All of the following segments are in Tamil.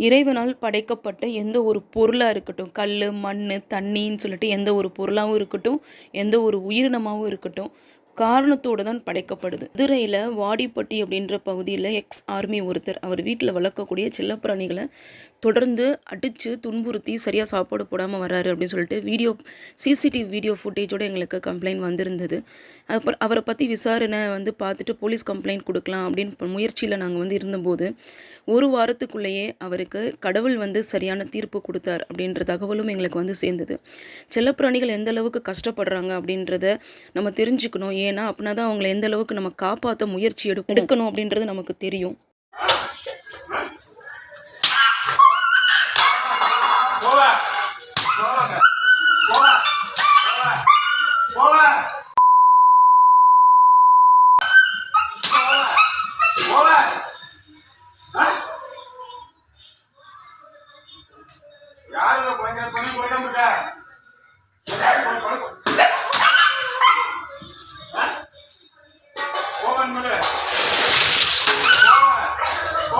இறைவனால் படைக்கப்பட்ட எந்த ஒரு பொருளாக இருக்கட்டும் கல் மண் தண்ணின்னு சொல்லிட்டு எந்த ஒரு பொருளாகவும் இருக்கட்டும் எந்த ஒரு உயிரினமாகவும் இருக்கட்டும் காரணத்தோடு தான் படைக்கப்படுது. மதுரையில் வாடிப்பட்டி அப்படின்ற பகுதியில் எக்ஸ் ஆர்மி ஒருத்தர் அவர் வீட்டில் வளர்க்கக்கூடிய செல்லப்பிராணிகளை தொடர்ந்து அடித்து துன்புறுத்தி சரியாக சாப்பாடு போடாமல் வராரு அப்படின்னு சொல்லிட்டு வீடியோ சிசிடிவி வீடியோ ஃபுட்டேஜோடு எங்களுக்கு கம்ப்ளைண்ட் வந்திருந்தது. அப்புறம் அவரை பற்றி விசாரணை வந்து பார்த்துட்டு போலீஸ் கம்ப்ளைண்ட் கொடுக்கலாம் அப்படின்னு முயற்சியில் நாங்கள் வந்து இருந்தபோது ஒரு வாரத்துக்குள்ளேயே அவருக்கு கடவுள் வந்து சரியான தீர்ப்பு கொடுத்தார் அப்படின்ற தகவலும் எங்களுக்கு வந்து சேர்ந்தது. செல்லப்பிராணிகள் எந்த அளவுக்கு கஷ்டப்படுறாங்க அப்படின்றத நம்ம தெரிஞ்சுக்கணும். ஏன்னா அப்படின்னா தான் அவங்கள எந்த அளவுக்கு நம்ம காப்பாற்ற முயற்சி எடு எடுக்கணும் அப்படின்றது நமக்கு தெரியும். போவ குழந்தை பண்ணி குழந்தை இருக்க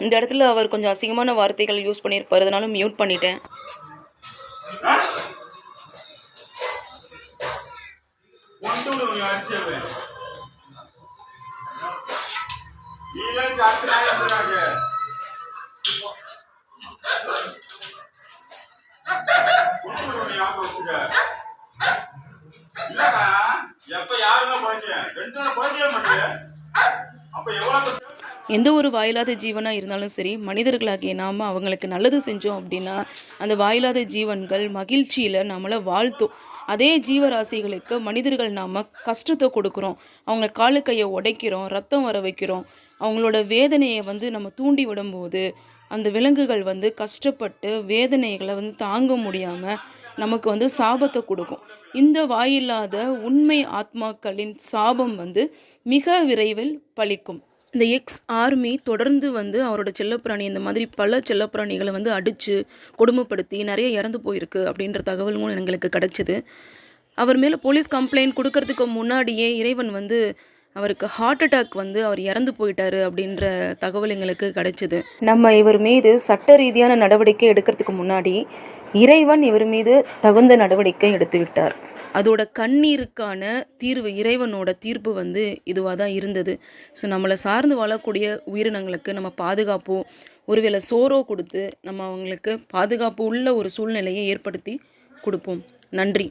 இந்த இடத்துல அவர் கொஞ்சம் அசிங்கமான வார்த்தைகள் யூஸ் பண்ணியிருப்பார் அதனால மியூட் பண்ணிட்டேன் இல்லக்கா எப்ப குறைக்க ரெண்டு நாள் குறைக்கவே அப்ப எவ்வளவு எந்த ஒரு வாயில்லாத ஜீவனாக இருந்தாலும் சரி மனிதர்களாகிய நாம் அவங்களுக்கு நல்லது செஞ்சோம் அப்படின்னா அந்த வாயில்லாத ஜீவன்கள் மகிழ்ச்சியில் நம்மளை வாழ்த்தும். அதே ஜீவராசிகளுக்கு மனிதர்கள் நாம் கஷ்டத்தை கொடுக்குறோம். அவங்க காலு கையை உடைக்கிறோம் ரத்தம் வர வைக்கிறோம். அவங்களோட வேதனையை வந்து நம்ம தூண்டி விடும்போது அந்த விலங்குகள் வந்து கஷ்டப்பட்டு வேதனைகளை வந்து தாங்க முடியாமல் நமக்கு வந்து சாபத்தை கொடுக்கும். இந்த வாயில்லாத உண்மை ஆத்மாக்களின் சாபம் வந்து மிக விரைவில் பலிக்கும் இந்த எக்ஸ் ஆர்மி தொடர்ந்து வந்து அவரோட செல்லப்பிராணி இந்த மாதிரி பல செல்லப்பிராணிகளை வந்து அடித்து கொடுமைப்படுத்தி நிறைய இறந்து போயிருக்கு அப்படின்ற தகவல்களும் எங்களுக்கு கிடச்சிது. அவர் மேலே போலீஸ் கம்ப்ளைண்ட் கொடுக்கறதுக்கு முன்னாடியே இறைவன் வந்து அவருக்கு ஹார்ட் அட்டாக் வந்து அவர் இறந்து போயிட்டாரு அப்படின்ற தகவல் எங்களுக்கு கிடைச்சிது. நம்ம இவர் மீது சட்ட ரீதியான நடவடிக்கை எடுக்கிறதுக்கு முன்னாடி இறைவன் இவர் மீது தகுந்த நடவடிக்கை எடுத்து விட்டார். அதோட கண்ணீருக்கான தீர்வு இறைவனோட தீர்ப்பு வந்து இதுவாக தான் இருந்தது. ஸோ நம்மளை சார்ந்து வாழக்கூடிய உயிரினங்களுக்கு நம்ம பாதுகாப்போ ஒருவேளை சோறோ கொடுத்து நம்ம அவங்களுக்கு பாதுகாப்பு உள்ள ஒரு சூழ்நிலையை ஏற்படுத்தி கொடுப்போம். நன்றி.